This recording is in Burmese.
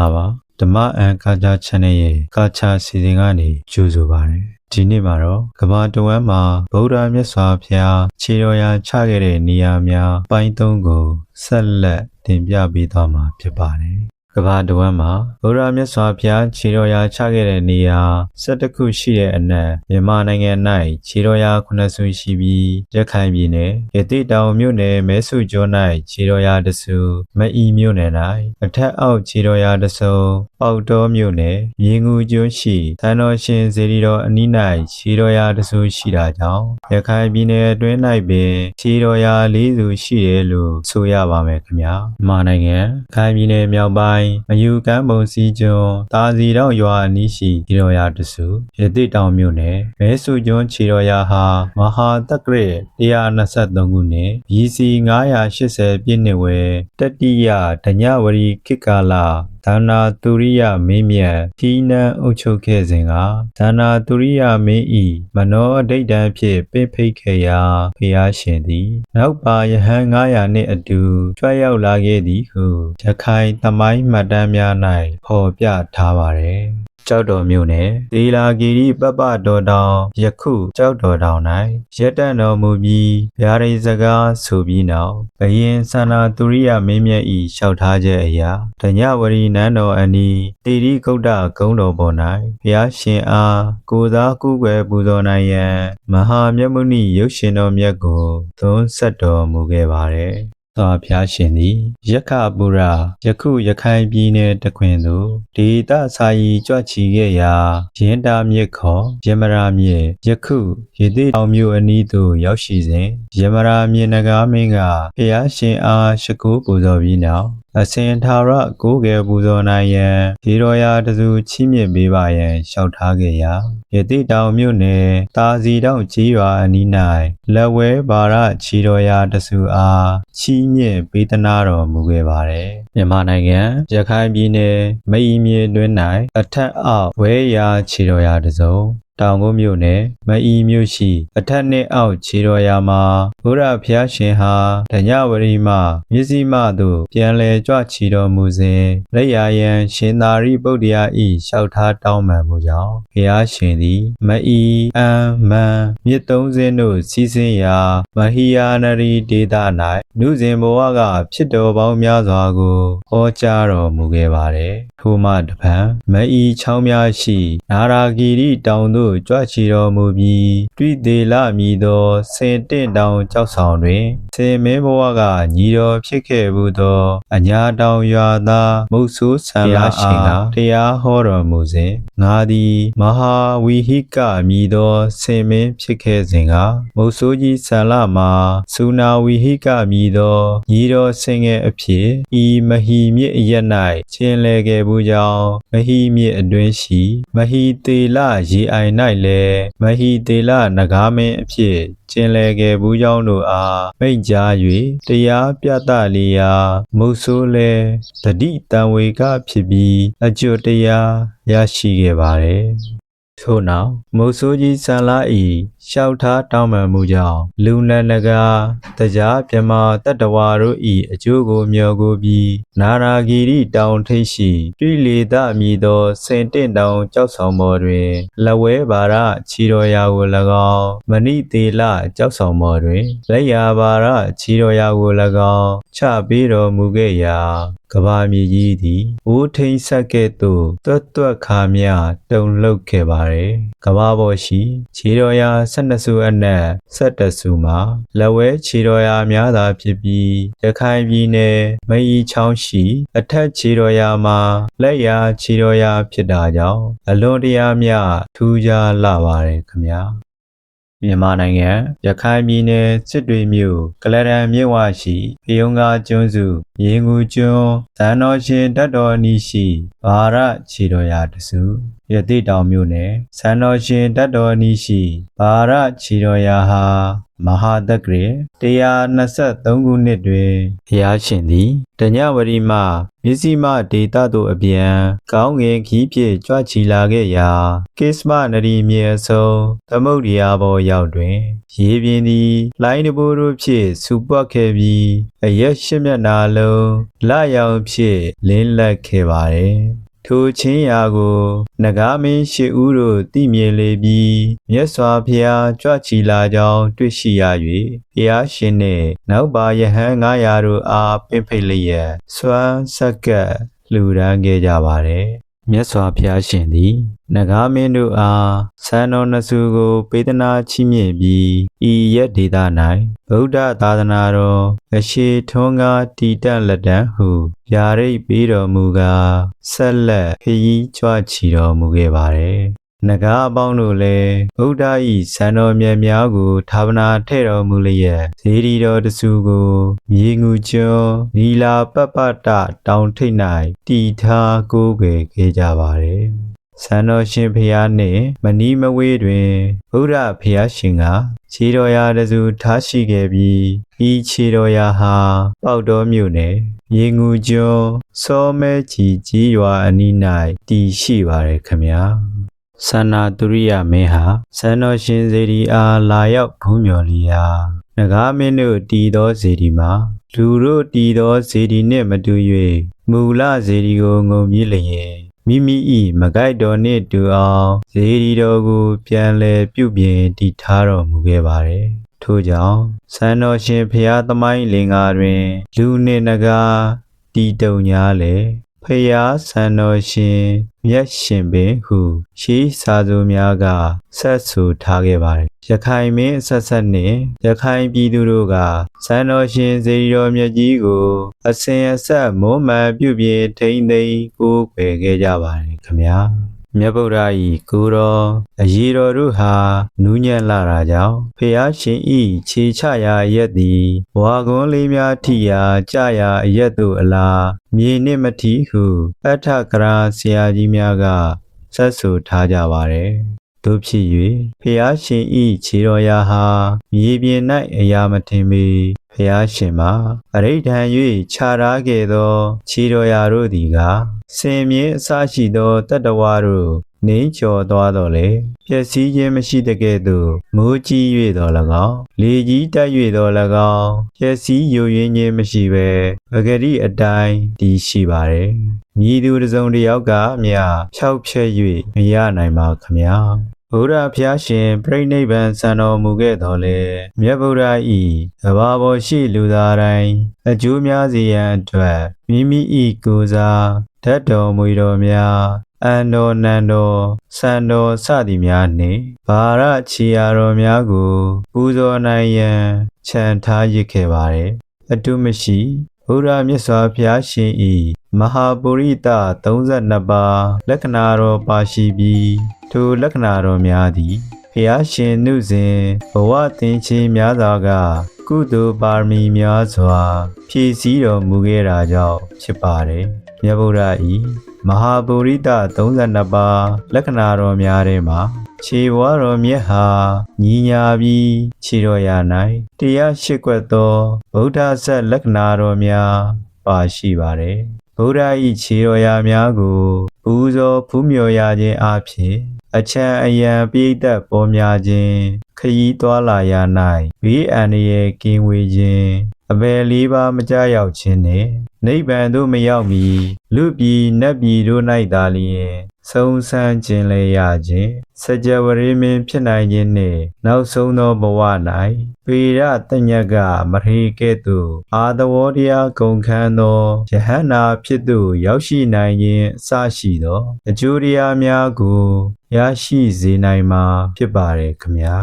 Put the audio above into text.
္ဂလာပါဓမ္မအန်ကာချာ channel ရဲ့ကာချာစီစဉ်ကနေကြိုဆိုပါရစေဒီနေ့မှာတော့ကမ္ဘာတဝန်းမှာဗုဒ္ဓမြတ်စွာဘုရားခြေတော်ရာချခဲ့တဲ့နေရာများ ပိုင်းသုံးကိုဆက်လက်တင်ပြပေးသွားမှာဖြစ်ပါတယ် ကမ္ဘာတဝန်းမှာဗုဒ္ဓမြတ်စွာဘုရားခြေတော်ရာချခဲ့တဲ့နေရာ11ခုရှိတဲ့အနက်မြန်မာနိုင်ငံ၌ခြေတော်ရာ9ဆူရှိပြီးရခိုင်ပြည်နယ်ရတိတောင်မြို့နယ်မဲဆုကျော်၌ခြေတော်ရာတဆူမအီမြို့နယ်၌အထက်အောက်ခြေတော်ရာတဆူပေါတော်မြို့နယ်မြေငူကျွန်းရှိသံတော်ရှင်ဇေဒီတော်အနီး၌ခြေတော်ရာတဆူရှိတာကြောင့်ရခိုင်ပြည်နယ်အတွင်း၌ပင်ခြေတော်ရာ၄ဆူရှိတယ်လို့ဆိုရပါမယ်ခင်ဗျာမြန်မာနိုင်ငံခိုင်ပြည်နယ်မြောက်ပိုင်းမယူကမ်းပုံစီကျွန်းတာစီတော်ရွာအနီးရှိခြေတော်ရာတဆူရတိတောင်မြို့နယ်မဲဆုကျွန်းခြေတော်ရာဟာမဟာတက္ကရာ123ခုနှစ် BC 980ပြည့်နှစ်ဝယ်တတိယဓညဝရီခေတ်ကာလ ဒါနာတူရိယမင်းမြတ်ဒီနံအုပ်ချုပ်ခဲ့စဉ်ကဒါနာတူရိယမင်းဤမနောအဋိဌံဖြင့်ပင်ဖိတ်ခဲ့ရာဖျားရှင်သည် နောက်ပါယဟန်900နှင့်အတူကြွရောက်လာခဲ့သည်ဟုရခိုင်သမိုင်းမှတ်တမ်းများ၌ဖော်ပြထားပါသည် ကြောက်တော်မြို့နယ်ဒေလာဂီရီပပတော်တောင်ယခုကြောက်တော်တောင်၌ရက်တန့်တော်မူပြီးဗျာဒိစကားဆိုပြီးနောက်ဘယင်ဆန္နာသူရိယမင်းမြတ်ဤလျှောက်ထားချက်အရာဓညဝရီနန်းတော်အနီးတေရီကုတ်တဂုံးတော်ပေါ်၌ဘုရားရှင်အားကိုသားကူးွယ်ပူဇော်နိုင်ရန်မဟာမြတ်မုနိရုပ်ရှင်တော်မြတ်ကိုသွန်းဆက်တော်မူခဲ့ပါသည် သောဖျားရှင်သည်ယက္ခပုရယခုရခိုင်ပြည်နယ်တခွင်သို့ဒေသစာရီကြွချီခဲ့ရာရင်းတာမြစ်ခေါ်ယမရာမြစ်ယခုရေတိတောင်မြို့အနီးသို့ရောက်ရှိစဉ်ယမရာမြစ်နဂါမင်းကဖျားရှင်အားရှိခိုးပူဇော်ပြီးနောက်အစင်ထာရကိုးကယ်ပူဇော်နိုင်ရန်ဒီတော်ရာတစုချီးမြှင့်ပေးပါရန်လျှောက်ထားခဲ့ရာရတိတောင်မြို့နယ်တာစီတောင်ကြီးရွာအနီး၌လက်ဝဲဘာရချီတော်ရာတစုအားချီးမြှင့်ပေးသနာတော်မူခဲ့ပါတယ်မြန်မာနိုင်ငံရခိုင်ပြည်နယ်မအီမြေတွင်၌အထက်အောက်ဝဲရာချီတော်ရာတစုံ တောင်ကုန်းမြို့နယ်မအီမြို့ရှိအထက်နှင့်အောက်ခြေတော်ရာမှာဘုရားဖျားရှင်ဟာဓညဝရီမှမြစ္စည်းမသို့ပြန်လည်ကြွချီတော်မူစဉ်လက်ရယံရှင်သာရိပုတ္တရာဤလျှောက်ထားတောင်းပန်မှုကြောင့်ဖျားရှင်သည်မအီအံမန်မြစ်သုံးစင်းတို့စီးစင်းရာမဟီယာနရီဒေသ၌နုစဉ်ဘဝကဖြစ်တော်ပေါင်းများစွာကိုဟောကြားတော်မူခဲ့ပါသည်ထိုမှတပံမအီချောင်းများရှိ နာရာဂီရီတောင်သို့ကြွချီတော်မူပြီးတွေ့သေးလမည်သောစင်တင့်တောင်ကြောက်ဆောင်တွင်စေမင်းဘဝကညီတော်ဖြစ်ခဲ့ဘူးသောအညာတောင်ရွာသားမုတ်ဆိုးဆံလာရှင်ကတရားဟောတော်မူစဉ်ငါသည်မဟာဝီဟိကမည်သောစင်မင်းဖြစ်ခဲ့စဉ်ကမုတ်ဆိုးကြီးဆံလာမှာစူနာဝီဟိကမည်သောညီတော်ဆင်ငယ်အဖြစ်ဤမဟီမြစ်အရက်၌ချင်းလဲခဲ့ဘူးကြောင်းမဟီမြစ်အတွင်းရှိမဟီတေလရေအိုင်၌လည်းမဟီတေလနဂါမင်းအဖြစ်ကျင်လဲခဲ့ဘူးကြောင်းတို့အားမိန့်ကြား၍တရားပြသလျာမုတ်ဆိုးလဲတတိတံဝေကဖြစ်ပြီးအကျွတ်တရားရရှိခဲ့ပါတယ်ထို့နောက်မုတ်ဆိုးကြီးဆန်လာဤလျှောက်ထားတောင်းပန်မှုကြောင့်လူနန္ဒကာတရားမြမတတ္တဝါတို့ဤအကျိုးကိုမျှော်ကိုပြီးနာရာဂီရီတောင်ထိပ်ရှိတွေ့လေသမည်သောစင်တင့်တောင်ကြောက်ဆောင်ပေါ်တွင်လဝဲဘာရခြီတော်ရာကို၎င်းမဏိသေးလကြောက်ဆောင်ပေါ်တွင်လက်ရာဘာရခြီတော်ရာကို၎င်းချပေးတော်မူခဲ့ရာကဘာမြေကြီးသည်အိုးထိန်ဆက်ကဲ့သို့တွတ်တွတ်ခါမြတုံလှုပ်ခဲ့ပါれကဘာပေါ်ရှိခြေတော်ရာ12စုအနက်17စုမှာလက်ဝဲခြေတော်ရာများသာဖြစ်ပြီးရခိုင်ပြည်နယ်မအီချောင်းရှိ အထက်ခြေတော်ရာမှာလက်ရာခြေတော်ရာဖြစ်တာကြောင့်အလွန်တရာများထူးခြားလာပါတယ်ခင်ဗျာမြန်မာနိုင်ငံရခိုင်ပြည်နယ်စစ်တွေမြို့ကလရန်မြစ်ဝရှိဖယုံကားကျွန်းစုရေငူကျွန်းသံတော်ရှင်တတ်တော်နီရှိဘာရခြေတော်ရာတစု ရတိတောင်မြို့နယ်စံတော်ရှင်တတ်တော်နီးရှိဘာရချီတော်ရာဟာမဟာတက္ကရေ123ခုနှစ်တွင်ဘုရားရှင်သည်တညဝရီမှမြစ္စည်းမဒေတာတို့အပြန်ကောင်းငင်ခီးဖြင့်ကြွချီလာခဲ့ရာကိစ္စမနရီမြေအစုံသမုဒ္ဒရာဘောရောက်တွင် ရေပြင်းသည်လိုင်းတဘိုးတို့ဖြင့်စူပွက်ခဲ့ပြီးအရက်ရှစ်မျက်နာလုံးလရောင်ဖြင့်လင်းလက်ခဲ့ပါသည် ထိုချင်းရာကိုနဂါမင်းရှေဦးတို့တိမြင်လေပြီးမြတ်စွာဘုရားကြွချီလာကြောင်းတွေ့ရှိရ၍ဘုရားရှင်နှင့်နောက်ပါယဟန်900တို့အားပင့်ဖိတ်လျက်စွမ်းဆက်ကပ်လှူဒန်းခဲ့ကြပါသည် မြတ်စွာဘုရားရှင်သည်နဂါမင်းတို့အားဆန္တော်နှစုကိုပေးသနာချီးမြှင့်ပြီးဤရက်ဒေသ၌ဗုဒ္ဓသာသနာတော်အရှိထွန်းကားတည်တံ့လက်တံဟုယာရိပ်ပေးတော်မူကားဆက်လက်ခရီးကြွချီတော်မူခဲ့ပါသည် နဂါအပေါင်းတို့လည်းဗုဒ္ဓ၏စံတော်မြတ်များကိုဌာပနာထဲ့တော်မူလျက်ဇေဒီတော်တဆူကိုမြေငူကျွန်းနီလာပပ္ပတတောင်ထိပ်၌တည်ထားကိုးကွယ်ခဲ့ကြပါသည်ဆန္တော်ရှင်ဖျားနှင့်မနီးမဝေးတွင်ဗုဒ္ဓဖျားရှင်ကခြေတော်ရာတစုထားရှိခဲ့ပြီးဤခြေတော်ရာဟာပေါတော်မြို့နယ်ရေငူကျွန်းစောမဲကြီးကြီးရွာအနီး၌တည်ရှိပါရယ်ခမညာ ဆန္နာတုရိယမင်းဟာဆန္တော်ရှင်ဇေဒီအားလာရောက်ဘုံမျော်လျာငကားမင်းတို့တည်သောဇေဒီမှာလူတို့တည်သောဇေဒီနှင့်မတူ၍မူလဇေဒီကိုငုံမြည်လျင်မိမိ၏မကိုက်တော်နှင့်တူအောင်ဇေဒီတော်ကို ပြန်လည်ပြုပြင်တည်ထားတော်မူခဲ့ပါသည်ထို့ကြောင့်ဆန္တော်ရှင်ဖျားသမိုင်းလင်္ကာတွင် လူနှင့်နဂါတီတုံညာလေ ဖျားဆန္တော်ရှင်မြတ်ရှင်ပင်ဟုရှေးစာစုများကဆက်ဆူထားခဲ့ပါတယ်ရခိုင်မင်းအဆက်ဆက်နှင့်ရခိုင်ပြည်သူတို့ကစံတော်ရှင်ဇေဒီတော်မြတ်ကြီးကိုအစဉ်အဆက်မွမ်းမံပြုပြင်ထိမ့်သိမ်းကိုးကွယ်ခဲ့ကြပါတယ်ခမညာ မြတ်ဗုဒ္ဓ၏ကိုတော်အရေးတော်တို့ဟာနူးညံ့လာတာကြောင့်ဖျားရှင်ဤခြေချရာအရက်သည်ဝါကွန်းလေးများထိရာကြရာအရက်တို့အလားမြေနှင့်မထီဟုအထကရာဆရာကြီးများကဆက်ဆူထားကြပါတယ် တို့ဖြစ်၍ဖျားရှင်ဤခြေတော်ရာဟာမြေပြင်၌အရာမထင်ပေဖျားရှင်မှာအရိဋ္ဌံ၍ခြာထားခဲ့သော ခြေတော်ရာတို့သည်ကစင်မြင့်အစရှိသောတတ္တဝါတို့ နေကျော်သွားတော်လေပျက်စီးခြင်းမရှိတကဲ့သို့မိုးကြီး၍တော်၎င်းလေကြီးတက်၍တော်၎င်းပျက်စီးယိုယွင်းခြင်းမရှိဘဲပဂရိအတိုင်းတည်ရှိပါတယ်မြည်သူတစ်စုံတစ်ယောက်ကမြဖြောက်ဖြဲ့၍မရနိုင်ပါခမညာဗုဒ္ဓဖျားရှင်ပြိဋိဘံစံတော်မူခဲ့တော်လေမြတ်ဗုဒ္ဓဤကဘာပေါ်ရှိလူသားတိုင်းအကျိုးများစေရန်အတွက်မိမိဤကိုယ်စားဓာတ်တော်မူတော်များ အန္တောနန္တောစံတော်စသည်များနှင့်ဘာရချီယာတော်များကိုပူဇော်နိုင်ရန်ခြံထားရစ်ခဲ့ပါれအတုမရှိဘုရားမြတ်စွာဘုရားရှင်ဤမဟာပုရိသ32ပါးလက္ခဏာတော်ပါရှိပြီးထိုလက္ခဏာတော်များသည်ဖျားရှင်နုစဉ်ဘဝသင်ချင်းများစွာကကုသိုလ်ပါရမီများစွာဖြည့်ဆည်းတော်မူခဲ့တာကြောင့်ဖြစ်ပါတယ်မြတ်ဗုဒ္ဓဤ မဟာပုရိသ32ပါးလက္ခဏာတော်များထဲမှာခြေဝါတော်မြတ်ဟာညီညာပြီးခြေတော်ရာ၌တရားရှိကွက်သောဗုဒ္ဓဆက်လက္ခဏာတော်များပါရှိပါတယ်ဗုဒ္ဓ၏ခြေတော်ရာများကိုပူဇော်ဖူးမြော်ရခြင်းအပြင်အချမ်းအယံပြိတ်သက်ပေါ်များခြင်းခရီးသွားလာရ၌ဘေးအန္တရာယ်ကင်းဝေးခြင်း အပယ်လေးပါးမကြရောက်ခြင်းနှင့်နိဗ္ဗာန်သို့မရောက်မီလူပြည်နတ်ပြည်တို့၌သာလျှင်ဆုံးဆန်းခြင်းလေရခြင်းစကြဝဠာမင်းဖြစ်နိုင်ခြင်းနှင့်နောက်ဆုံးသောဘဝ၌ပေရတညကမထေကဲ့သို့အာသဝတရားကုန်ခန်းသောယဟန္တာဖြစ်သို့ရောက်ရှိနိုင်ခြင်းအစရှိသောအကျိုးတရားများကိုရရှိစေနိုင်မှာဖြစ်ပါれခမညာ